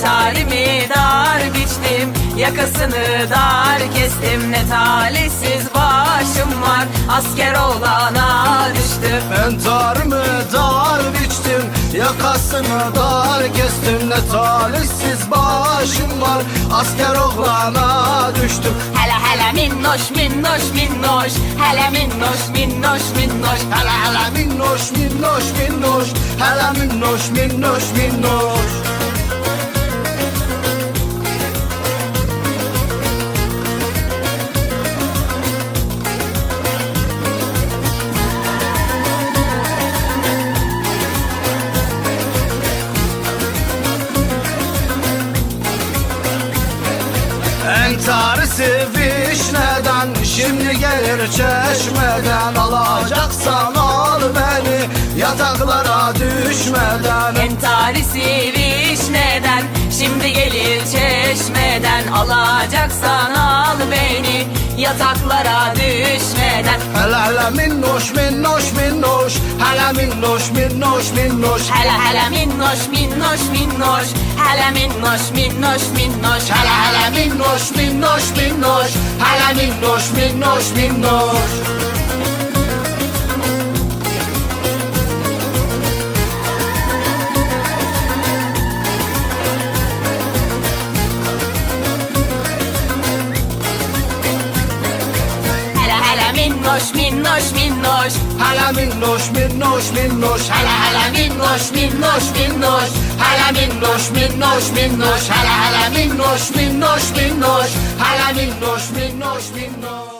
Entarimi dar biçtim. Yakasını dar kestim. Ne talihsiz başım var. Asker olana düştüm. Entarımı dar biçtim. Yakasını dar kestim. Ne talihsiz başım var. Asker oğlana düştüm. Hele hele minnoş minnoş minnoş. Hele minnoş minnoş minnoş. Hele hele minnoş minnoş minnoş. Hele minnoş minnoş minnoş Entarisi vişneden Şimdi gelir çeşmeden. Alacaksan al beni Yataklara düşmeden. Entarisi vişneden Şimdi gelir çeşmeden. Alacaksan al beni Yataklara düşmeden Hele hele minnoş minnoş minnoş. Hele minnoş minnoş minnoş. Hele hele minnoş minnoş minnoş. Hele minnoş minnoş minnoş. Hele hele minnoş minnoş minnoş. Hele minnoş minnoş minnoş Hele minnoş minnoş minnoş Hele minnoş minnoş minnoş Hele hele minnoş minnoş minnoş Hele minnoş minnoş minnoş Hele hele minnoş minnoş minnoş Hele minnoş minnoş minnoş